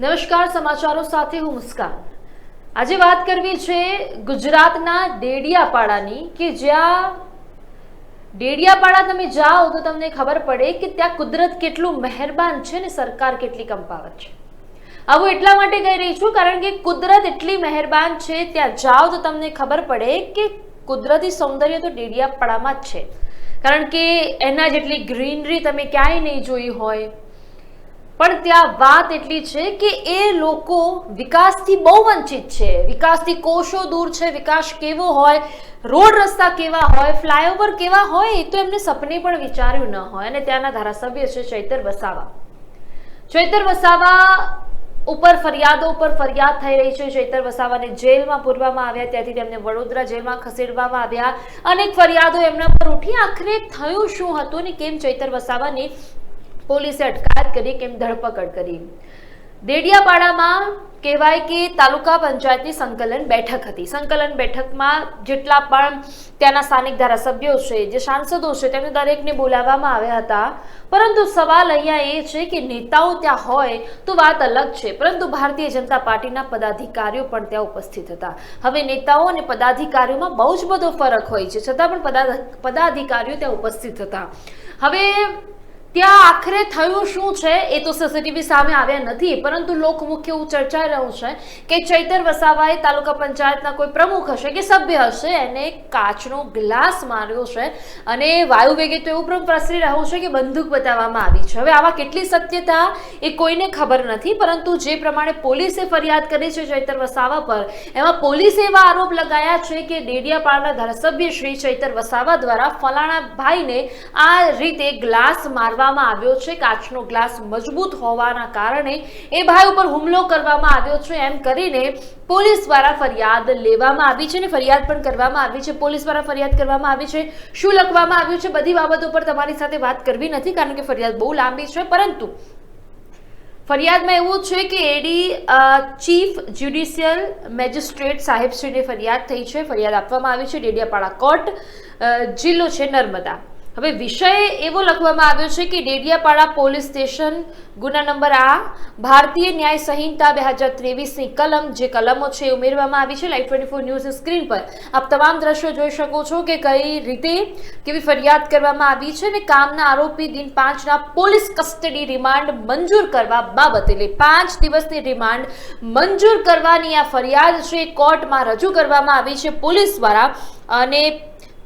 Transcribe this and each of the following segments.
નમસ્કાર, સમાચારો સાથે હું મુસ્કાન. આજે વાત કરવી છે ગુજરાતના ડેડિયાપાડાની કે જ્યાં ડેડિયાપાડા તમે જાઓ તો તમને ખબર પડે કે ત્યાં કુદરત કેટલું મહેરબાન છે ને સરકાર કેટલી કંપાવત છે. આવું એટલા માટે કહી રહી છું કારણ કે કુદરત એટલી મહેરબાન છે, ત્યાં જાઓ તો તમને ખબર પડે કે કુદરતી સૌંદર્ય તો ડેડિયાપાડામાં જ છે. કારણ કે એના જેટલી ગ્રીનરી તમે ક્યાંય નહીં જોઈ હોય પણ ત્યાં વાત એટલી છે કે એ લોકો વિકાસથી બહુ વંચિત છે. વિકાસથી કોષો દૂર છે, વિકાસ કેવો હોય, રોડ રસ્તા કેવા હોય, ફ્લાયઓવર કેવા હોય, એ તો એમને સપને પણ વિચાર્યું ન હોય. અને ત્યાંના ધારાસભ્ય છે ચૈતર વસાવા. ચૈતર વસાવા ઉપર ફરિયાદો ઉપર ફરિયાદ થઈ રહી છે. ચૈતર વસાવાને જેલમાં પૂરવામાં આવ્યા. ત્યાંથી તેમને વડોદરા જેલમાં ખસેડવામાં આવ્યા. અનેક ફરિયાદો એમના પર ઉઠી. આખરે થયું શું હતું ને કેમ ચૈતર વસાવાની પોલીસે અટકાયત કરી કેમ ધરપકડ કરી. દેડિયાપાડામાં કહેવાય કે તાલુકા પંચાયતની સંકલન બેઠક હતી. સંકલન બેઠકમાં જેટલા પણ ત્યાંના સ્થાનિક ધારાસભ્યો છે, જે સાંસદો છે, તેમને દરેકને બોલાવવામાં આવ્યા હતા. પરંતુ સવાલ અહીંયા એ છે કે નેતાઓ ત્યાં હોય તો વાત અલગ છે. પરંતુ ભારતીય જનતા પાર્ટીના પદાધિકારીઓ પણ ત્યાં ઉપસ્થિત હતા. હવે નેતાઓ અને પદાધિકારીઓમાં બહુ જ બધો ફરક હોય છે. છતાં પણ પદા, પદાધિકારીઓ ત્યાં ઉપસ્થિત હતા. હવે ત્યાં આખરે થયું શું છે એ તો સીસીટીવી સામે આવ્યા નથી, પરંતુ લોકમુખ્ય એવું ચર્ચાઈ રહ્યું છે કે ચૈતર વસાવાએ તાલુકા પંચાયતના કોઈ પ્રમુખ હશે કે સભ્ય હશે, એને કાચનો ગ્લાસ માર્યો છે અને વાયુ વેગે તો એવું પણ પ્રસરી રહ્યું છે કે બંદૂક બતાવવામાં આવી છે. હવે આવા કેટલી સત્યતા એ કોઈને ખબર નથી, પરંતુ જે પ્રમાણે પોલીસે ફરિયાદ કરી છે ચૈતર વસાવા પર, એમાં પોલીસે એવા આરોપ લગાયા છે કે ડેડિયાપાડાના ધારાસભ્ય શ્રી ચૈતર વસાવા દ્વારા ફલાણા ભાઈને આ રીતે ગ્લાસ મારવામાં આવ્યો છે. કાચનો ગ્લાસ મજબૂત હોવાના કારણે એ ભાઈ ઉપર હુમલો કરવામાં આવ્યો છે. એમ કરીને પોલીસ દ્વારા ફરિયાદ લેવામાં આવી છે અને ફરિયાદ પણ કરવામાં આવી છે. પોલીસ દ્વારા ફરિયાદ કરવામાં આવી છે. શું લખવામાં આવ્યું છે? બધી બાબતો પર તમારી સાથે વાત કરવી નથી કારણ કે ફરિયાદ બહુ લાંબી છે. પરંતુ ફરિયાદમાં એવું છે કે એડી ચીફ જ્યુડિશિયલ મેજિસ્ટ્રેટ સાહેબશ્રીને ફરિયાદ થઈ છે. ફરિયાદ આપવામાં આવી છે. ડેડિયાપાડા કોર્ટ જિલ્લો છે નર્મદા. હવે વિષય એવો લખવામાં આવ્યો છે કે ડેડિયાપાડા પોલીસ સ્ટેશન, ગુના નંબર આ, ભારતીય ન્યાય સંહિતા બે હજાર ત્રેવીસની કલમ, જે કલમો છે ઉમેરવામાં આવી છે. Live twenty four news screen પર આપ તમામ દ્રશ્યો જોઈ શકો છો કે કઈ રીતે કેવી ફરિયાદ કરવામાં આવી છે અને કામના આરોપી દિન પાંચના પોલીસ કસ્ટડી રિમાન્ડ મંજૂર કરવા બાબતે. એટલે પાંચ દિવસની રિમાન્ડ મંજૂર કરવાની આ ફરિયાદ છે કોર્ટમાં રજૂ કરવામાં આવી છે પોલીસ દ્વારા. અને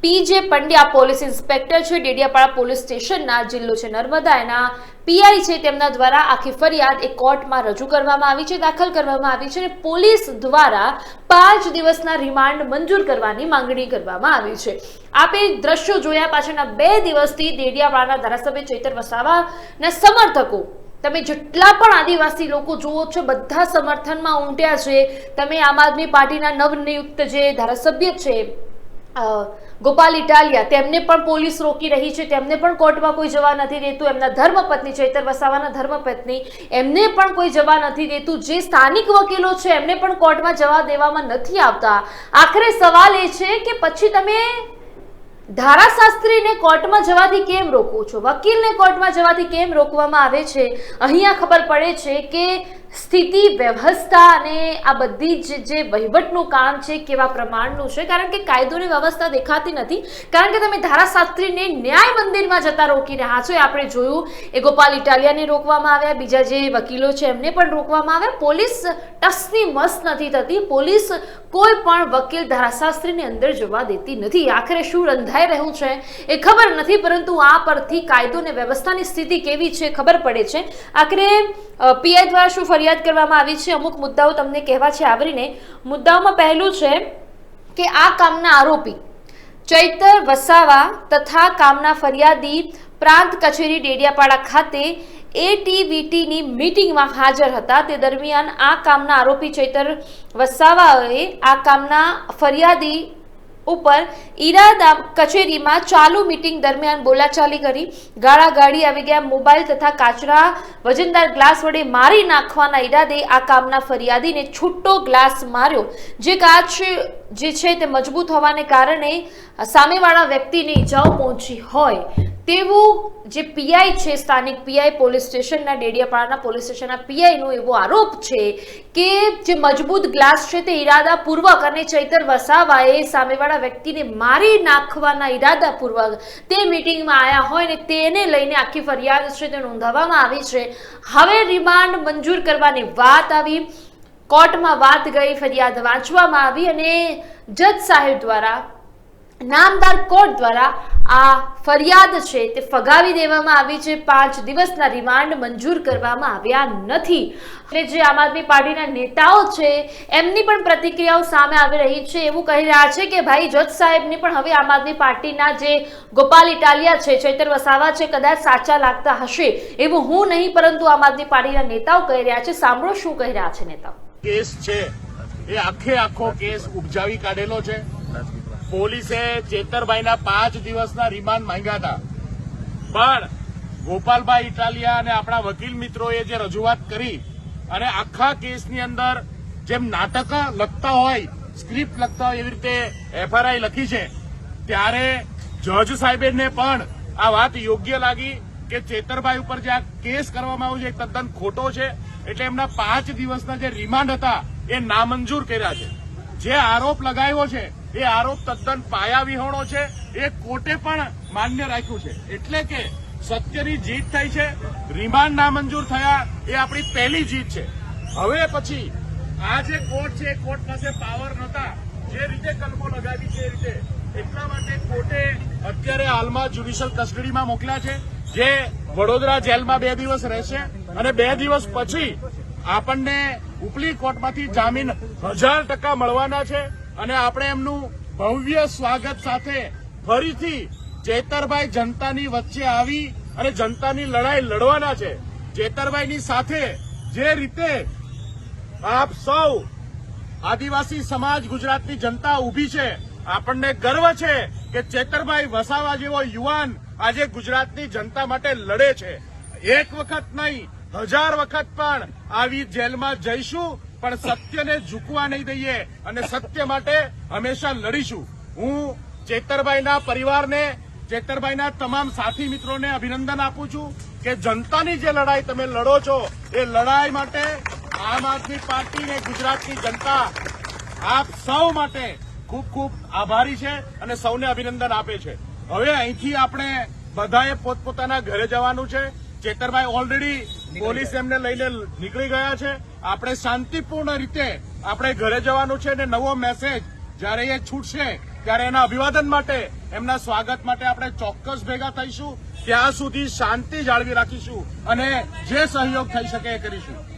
પી જે પંડ્યા પોલીસ ઇન્સ્પેક્ટર છે, ડેડિયાપાડા પોલીસ સ્ટેશનના જિલ્લો છે નર્મદા. એના પીઆઈ છે તેમના દ્વારા આખી ફરિયાદ એ કોર્ટમાં રજૂ કરવામાં આવી છે, દાખલ કરવામાં આવી છે અને પોલીસ દ્વારા પાંચ દિવસના રિમાન્ડ મંજૂર કરવાની માંગણી કરવામાં આવી છે. આપે દ્રશ્યો જોયા પાછળના બે દિવસથી ડેડિયાપાડાના ધારાસભ્ય ચૈતર વસાવાના સમર્થકો, તમે જેટલા પણ આદિવાસી લોકો જુઓ છો, બધા સમર્થનમાં ઉમટ્યા છે. તમે આમ આદમી પાર્ટીના નવનિયુક્ત જે ધારાસભ્ય છે ગોપાલ ઇટાલિયા, તેમને પણ પોલીસ રોકી રહી છે. તેમને પણ કોર્ટમાં કોઈ જવા નથી દેતું. એમના ધર્મપત્ની, ચૈતર વસાવાના ધર્મપત્ની, એમને પણ કોઈ જવા નથી દેતું. જે સ્થાનિક વકીલો છે, એમને પણ કોર્ટમાં જવા દેવામાં નથી આવતા. આખરે સવાલ એ છે કે પછી તમે ધારાશાસ્ત્રીને કોર્ટમાં જવાથી કેમ રોકો છો? વકીલને કોર્ટમાં જવાથી કેમ રોકવામાં આવે છે? અહીંયા ખબર પડે છે કે સ્થિતિ, વ્યવસ્થા અને આ બધી જ જે વહીવટનું કામ છે, કેવા પ્રમાણનું છે? કારણ કે કાયદોની વ્યવસ્થા દેખાતી નથી. કારણ કે તમે ધારાશાસ્ત્રીને ન્યાય મંદિરમાં જતા રોકી રહ્યા છો. આપણે જોયું. એ ગોપાલ ઇટાલિયાને રોકવામાં આવ્યા. બીજા જે વકીલો છે, એમને પણ રોકવામાં આવ્યા. પોલીસ ટસની મસ્ત નથી થતી. પોલીસ કોઈ પણ વકીલ ધારાશાસ્ત્રીની અંદર જવા દેતી નથી. આખરે શું રંધાઈ રહ્યું છે. એ ખબર નથી, પરંતુ આ પરથી કાયદો અને વ્યવસ્થાની સ્થિતિ કેવી છે ખબર પડે છે. આખરે પીઆઈ દ્વારા શું ફરિયાદ કરવામાં આવી છે? અમુક મુદ્દાઓ તમને કહેવા છે આવરીને. મુદ્દાઓમાં પહેલું છે કે આ કામના આરોપી ચૈતર વસાવા તથા કામના ફરિયાદી પ્રાંત કચેરી ડેડિયાપાડા ખાતે એટીવીટીની મીટિંગમાં હાજર હતા. તે દરમિયાન આ કામના આરોપી ચૈતર વસાવાએ આ કામના ફરિયાદી ઉપર ઈરાદા કચેરીમાં ચાલુ મીટિંગ દરમિયાન બોલાચાલી કરી. ગાળાગાળી આવી ગયા. મોબાઈલ તથા કાચરા વજનદાર ગ્લાસ વડે મારી નાખવાના ઈરાદે આ કામના ફરિયાદીને છૂટો ગ્લાસ માર્યો. જે કાચ જે છે તે મજબૂત હોવાને કારણે સામેવાળા વ્યક્તિને ઈજાઓ પહોંચી હોય. તેવું જે પીઆઈ છે, સ્થાનિક પીઆઈ, પોલીસ સ્ટેશનના ડેડિયાપાડાના પોલીસ સ્ટેશનના પીઆઈનો એવો આરોપ છે કે જે મજબૂત ગ્લાસ છે તે ઈરાદાપૂર્વક અને ચૈતર વસાવાએ સામેવાળા વ્યક્તિને મારી નાખવાના ઈરાદાપૂર્વક તે મિટિંગમાં આવ્યા હોય ને તેને લઈને આખી ફરિયાદ છે તે નોંધાવવામાં આવી છે. હવે રિમાન્ડ મંજૂર કરવાની વાત આવી. કોર્ટમાં વાત ગઈ, ફરિયાદ વાંચવામાં આવી અને જજ સાહેબ દ્વારા નામદાર કોર્ટ દ્વારા આ ફરિયાદ છે તે ફગાવી દેવામાં આવી છે. પાંચ દિવસના રિમાન્ડ મંજૂર કરવામાં આવ્યા નથી. અને જે આમ આદમી પાર્ટીના નેતાઓ છે, એમની પણ પ્રતિક્રિયાઓ સામે આવી રહી છે. એવું કહી રહ્યા છે કે ભાઈ, જજ સાહેબને પણ હવે આમ આદમી પાર્ટીના જે ગોપાલ ઇટાલિયા છે, ચૈતર વસાવા છે, કદાચ સાચા લાગતા હશે એવું હું નહીં, પરંતુ આમ આદમી પાર્ટીના નેતાઓ કહી રહ્યા છે. સાંભળો શું કહી રહ્યા છે નેતાઓ. કેસ છે. એ આખે આખો કેસ ઉપજાવી કાઢેલો છે. પોલીસે ચેતરભાઈના પાંચ દિવસના રિમાન્ડ માંગ્યા હતા. પણ ગોપાલભાઈ ઇટાલિયા અને આપણા વકીલ મિત્રોએ જે રજૂઆત કરી અને આખા કેસની અંદર જેમ નાટક લખતા હોય, સ્ક્રિપ્ટ લખતા હોય એવી રીતે એફઆરઆઈ લખી છે, ત્યારે જજ સાહેબને પણ આ વાત યોગ્ય લાગી કે ચેતરભાઈ ઉપર જે આ કેસ કરવામાં આવ્યો છે એ તદ્દન ખોટો છે, એટલે એમના પાંચ દિવસના જે રિમાન્ડ હતા એ નામંજૂર કર્યા છે. જે આરોપ લગાવ્યો છે, એ આરોપ તદ્દન પાયા વિહોણો છે, એ કોર્ટે પણ માન્ય રાખ્યું છે. એટલે કે સત્યની જીત થઈ છે, રિમાન્ડ નામંજૂર થયા, એ આપણી પહેલી જીત છે. હવે પછી આ જે કોર્ટ છે, એ કોર્ટ પાસે પાવર નતા જે રીતે કલમો લગાવી છે, એ રીતે. એટલા માટે કોર્ટે અત્યારે હાલમાં જ્યુડિશિયલ કસ્ટડીમાં મોકલ્યા છે, જે વડોદરા જેલમાં બે દિવસ રહેશે અને બે દિવસ પછી આપણને ઉપલી કોર્ટમાંથી જામીન હજાર ટકા મળવાના છે અને આપણે એમનું ભવ્ય સ્વાગત સાથે ફરીથી ચેતરભાઈ જનતાની વચ્ચે આવી અને જનતાની લડાઈ લડવાના છે. ચેતરભાઈની સાથે જે રીતે આપ સૌ આદિવાસી સમાજ ગુજરાતની જનતા ઊભી છે, આપણને ગર્વ છે કે ચેતરભાઈ વસાવા જેવો યુવાન આજે ગુજરાતની જનતા માટે લડે છે. એક વખત નહીં હજાર વખત પણ આવી જેલમાં જઈશું, પણ સત્યને ઝૂકવા નહીં દઈએ અને સત્ય માટે હંમેશા લડીશું. હું ચેતરભાઈના પરિવારને, ચેતરભાઈના તમામ સાથી મિત્રોને અભિનંદન આપું છું કે જનતાની જે લડાઈ તમે લડો છો, એ લડાઈ માટે આમ આદમી પાર્ટી ને ગુજરાતની જનતા આપ સૌ માટે ખૂબ ખૂબ આભારી છે અને સૌને અભિનંદન આપે છે. હવે અહીંથી આપણે બધાએ પોતપોતાના ઘરે જવાનું છે. ચેતરભાઈ ઓલરેડી પોલીસ એમને લઈને નીકળી ગયા છે. આપણે શાંતિપૂર્ણ રીતે આપણે ઘરે જવાનું છે અને નવો મેસેજ જ્યારે એ છૂટશે ત્યારે એના અભિવાદન માટે એમના સ્વાગત માટે આપણે ચોક્કસ ભેગા થઈશું. ત્યાં સુધી શાંતિ જાળવી રાખીશું અને જે સહયોગ થઈ શકે એ કરીશું.